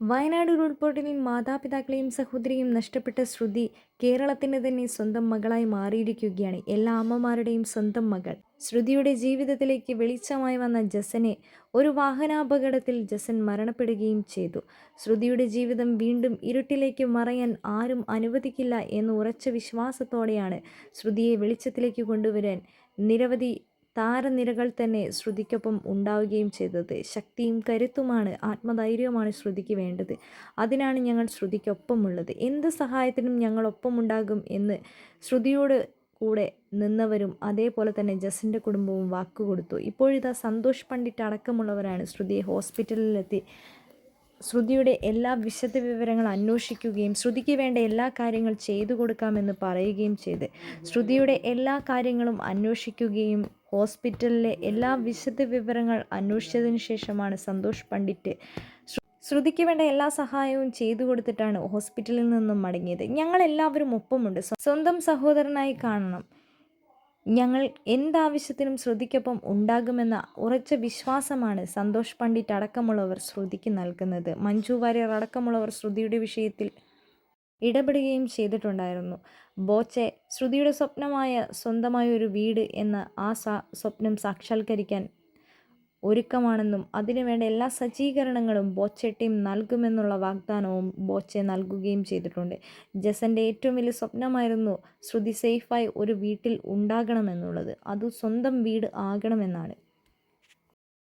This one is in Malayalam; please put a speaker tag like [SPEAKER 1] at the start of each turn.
[SPEAKER 1] വയനാട് ഉരുൾപൊട്ടലിൽ മാതാപിതാക്കളെയും സഹോദരിയും നഷ്ടപ്പെട്ട ശ്രുതി കേരളത്തിന്റെ തന്നെ സ്വന്തം മകളായി മാറിയിരിക്കുകയാണ്. എല്ലാ അമ്മമാരുടെയും സ്വന്തം മകൾ. ശ്രുതിയുടെ ജീവിതത്തിലേക്ക് വെളിച്ചമായി വന്ന ജസനെ ഒരു വാഹനാപകടത്തിൽ ജസൻ മരണപ്പെടുകയും ചെയ്തു. ശ്രുതിയുടെ ജീവിതം വീണ്ടും ഇരുട്ടിലേക്ക് മറയാൻ ആരും അനുവദിക്കില്ല എന്ന് ഉറച്ച വിശ്വാസത്തോടെയാണ് ശ്രുതിയെ വെളിച്ചത്തിലേക്ക് കൊണ്ടുവരാൻ നിരവധി താരനിരകൾ തന്നെ ശ്രുതിക്കൊപ്പം ഉണ്ടാവുകയും ചെയ്തത്. ശക്തിയും കരുത്തുമാണ് ആത്മധൈര്യവുമാണ് ശ്രുതിക്ക് വേണ്ടത്. അതിനാണ് ഞങ്ങൾ ശ്രുതിക്കൊപ്പമുള്ളത്. എന്ത് സഹായത്തിനും ഞങ്ങളൊപ്പമുണ്ടാകും എന്ന് ശ്രുതിയോട് കൂടെ നിന്നവരും അതേപോലെ തന്നെ ജസിന്റെ കുടുംബവും വാക്കുകൊടുത്തു. ഇപ്പോഴിതാ സന്തോഷ് പണ്ഡിറ്റ് അടക്കമുള്ളവരാണ് ശ്രുതിയെ ഹോസ്പിറ്റലിലെത്തി ശ്രുതിയുടെ എല്ലാ വിശദ വിവരങ്ങൾ അന്വേഷിക്കുകയും ശ്രുതിക്ക് വേണ്ട എല്ലാ കാര്യങ്ങൾ ചെയ്തു കൊടുക്കാമെന്ന് പറയുകയും ചെയ്ത് ശ്രുതിയുടെ എല്ലാ കാര്യങ്ങളും അന്വേഷിക്കുകയും ഹോസ്പിറ്റലിലെ എല്ലാ വിശദ വിവരങ്ങൾ അന്വേഷിച്ചതിന് ശേഷമാണ് സന്തോഷ് പണ്ഡിറ്റ് ശ്രുതിക്ക് വേണ്ട എല്ലാ സഹായവും ചെയ്തു കൊടുത്തിട്ടാണ് ഹോസ്പിറ്റലിൽ നിന്നും മടങ്ങിയത്. ഞങ്ങൾ എല്ലാവരും ഒപ്പമുണ്ട് സ്വന്തം സഹോദരനായി കാണണം. ഞങ്ങൾ എന്താവശ്യത്തിനും ശ്രുതിക്കൊപ്പം ഉണ്ടാകുമെന്ന ഉറച്ച വിശ്വാസമാണ് സന്തോഷ് പണ്ഡിറ്റ് അടക്കമുള്ളവർ ശ്രുതിക്ക് നൽകുന്നത്. മഞ്ജു വാര്യർ അടക്കമുള്ളവർ ശ്രുതിയുടെ വിഷയത്തിൽ ഇടപെടുകയും ചെയ്തിട്ടുണ്ടായിരുന്നു. ബോച്ചെ ശ്രുതിയുടെ സ്വപ്നമായ സ്വന്തമായ ഒരു വീട് എന്ന ആ സ്വപ്നം സാക്ഷാത്കരിക്കാൻ ഒരുക്കമാണെന്നും അതിനുവേണ്ട എല്ലാ സജ്ജീകരണങ്ങളും ബോച്ചെ ടീം നൽകുമെന്നുള്ള വാഗ്ദാനവും ബോച്ചെ നൽകുകയും ചെയ്തിട്ടുണ്ട്. ജസന്റെ ഏറ്റവും വലിയ സ്വപ്നമായിരുന്നു ശ്രുതി സേഫായി ഒരു വീട്ടിൽ ഉണ്ടാകണമെന്നുള്ളത്. അത് സ്വന്തം വീട് ആകണമെന്നാണ്.